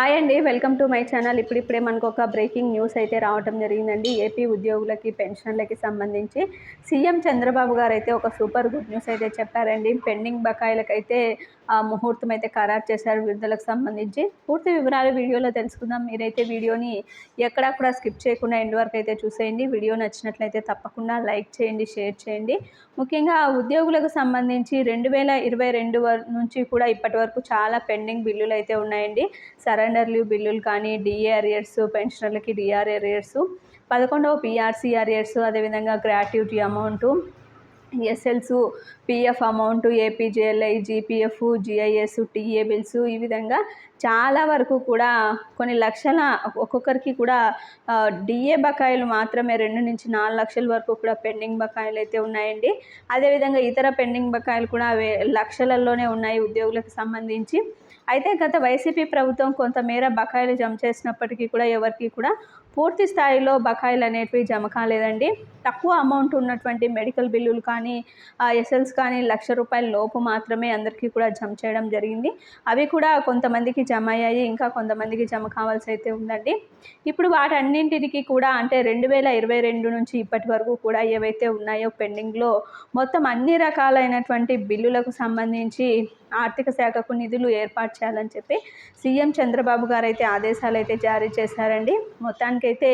Hi అండి welcome to my channel. ఇప్పుడిప్పుడే మనకు ఒక బ్రేకింగ్ న్యూస్ అయితే రావడం జరిగిందండి. ఏపీ ఉద్యోగులకి పెన్షన్లకి సంబంధించి సీఎం చంద్రబాబు గారు అయితే ఒక సూపర్ గుడ్ న్యూస్ అయితే చెప్పారండి. పెండింగ్ బకాయిలకైతే ఆ ముహూర్తం అయితే ఖరారు చేశారు. విడుదలకు సంబంధించి పూర్తి వివరాలు వీడియోలో తెలుసుకుందాం. మీరైతే వీడియోని ఎక్కడా కూడా స్కిప్ చేయకుండా ఎండ్ వరకు అయితే చూసేయండి. వీడియో నచ్చినట్లయితే తప్పకుండా లైక్ చేయండి షేర్ చేయండి. ముఖ్యంగా ఉద్యోగులకు సంబంధించి రెండు వేల ఇరవై రెండు నుంచి కూడా ఇప్పటి వరకు చాలా పెండింగ్ బిల్లులు అయితే ఉన్నాయండి. సరెండర్ లీవ్ బిల్లులు కానీ డిఏ అరియర్స్ పెన్షనర్లకి డిఆర్ అరియర్స్ పదకొండవ పిఆర్సీ అరియర్స్ అదేవిధంగా gratuity amount ఎస్ఎల్స్ PF amount APGLI GPF GIS TA bills ఈ విధంగా చాలా వరకు కూడా కొన్ని లక్షల ఒక్కొక్కరికి కూడా డిఏ బకాయిలు మాత్రమే రెండు నుంచి నాలుగు లక్షల వరకు కూడా పెండింగ్ బకాయిలు అయితే ఉన్నాయండి. అదేవిధంగా ఇతర పెండింగ్ బకాయిలు కూడా లక్షలలోనే ఉన్నాయి ఉద్యోగులకు సంబంధించి. అయితే గత వైసీపీ ప్రభుత్వం కొంతమేర బకాయిలు జమ చేసినప్పటికీ కూడా ఎవరికి కూడా పూర్తి స్థాయిలో బకాయిలు అనేటివి జమ కాలేదండి. తక్కువ అమౌంట్ ఉన్నటువంటి మెడికల్ బిల్లులు కానీ ఎస్ఎల్స్ కానీ లక్ష రూపాయల లోపు మాత్రమే అందరికీ కూడా జమ చేయడం జరిగింది. అవి కూడా కొంతమందికి జమ అయ్యాయి ఇంకా కొంతమందికి జమ కావాల్సి అయితే ఉందండి. ఇప్పుడు వాటన్నింటికి కూడా అంటే రెండు వేల ఇరవై రెండు నుంచి ఇప్పటి వరకు కూడా ఏవైతే ఉన్నాయో పెండింగ్లో మొత్తం అన్ని రకాలైనటువంటి బిల్లులకు సంబంధించి ఆర్థిక శాఖకు నిధులు ఏర్పాటు చేయాలని చెప్పి సీఎం చంద్రబాబు గారు అయితే ఆదేశాలు అయితే జారీ చేశారండి. మొత్తానికైతే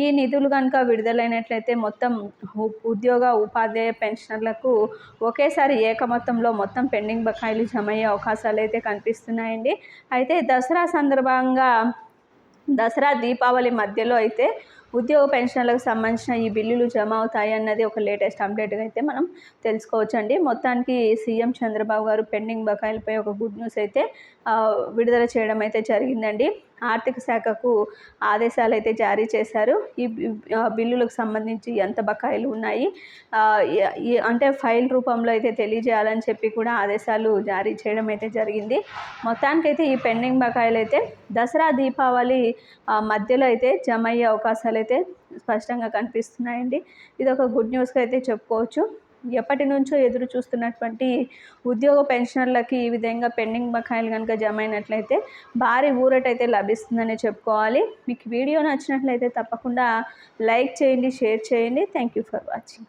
ఈ నిధులు కనుక విడుదలైనట్లయితే మొత్తం ఉద్యోగ ఉపాధ్యాయ పెన్షనర్లకు ఒకేసారి ఏక మొత్తంలో మొత్తం పెండింగ్ బకాయిలు జమ అయ్యే అవకాశాలు అయితే కనిపిస్తున్నాయండి. అయితే దసరా సందర్భంగా దసరా దీపావళి మధ్యలో అయితే ఉద్యోగ పెన్షన్లకు సంబంధించిన ఈ బిల్లులు జమ అవుతాయి అన్నది ఒక లేటెస్ట్ అప్డేట్గా అయితే మనం తెలుసుకోవచ్చు అండి మొత్తానికి సీఎం చంద్రబాబు గారు పెండింగ్ బకాయిలపై ఒక గుడ్ న్యూస్ అయితే విడుదల చేయడం అయితే జరిగిందండి. ఆర్థిక శాఖకు ఆదేశాలు అయితే జారీ చేశారు. ఈ బిల్లులకు సంబంధించి ఎంత బకాయిలు ఉన్నాయి అంటే ఫైల్ రూపంలో అయితే తెలియజేయాలని చెప్పి కూడా ఆదేశాలు జారీ చేయడం అయితే జరిగింది. మొత్తానికైతే ఈ పెండింగ్ బకాయిలు అయితే దసరా దీపావళి మధ్యలో అయితే జమ అయ్యే అవకాశాలు అయితే స్పష్టంగా కనిపిస్తున్నాయండి. ఇది ఒక గుడ్ న్యూస్గా అయితే చెప్పుకోవచ్చు. ఎప్పటి నుంచో ఎదురు చూస్తున్నటువంటి ఉద్యోగ పెన్షనర్లకి ఈ విధంగా పెండింగ్ బకాయిలు కనుక జమ అయినట్లయితే భారీ ఊరటైతే లభిస్తుందని చెప్పుకోవాలి. మీకు వీడియో నచ్చినట్లయితే తప్పకుండా లైక్ చేయండి షేర్ చేయండి. Thank you for watching.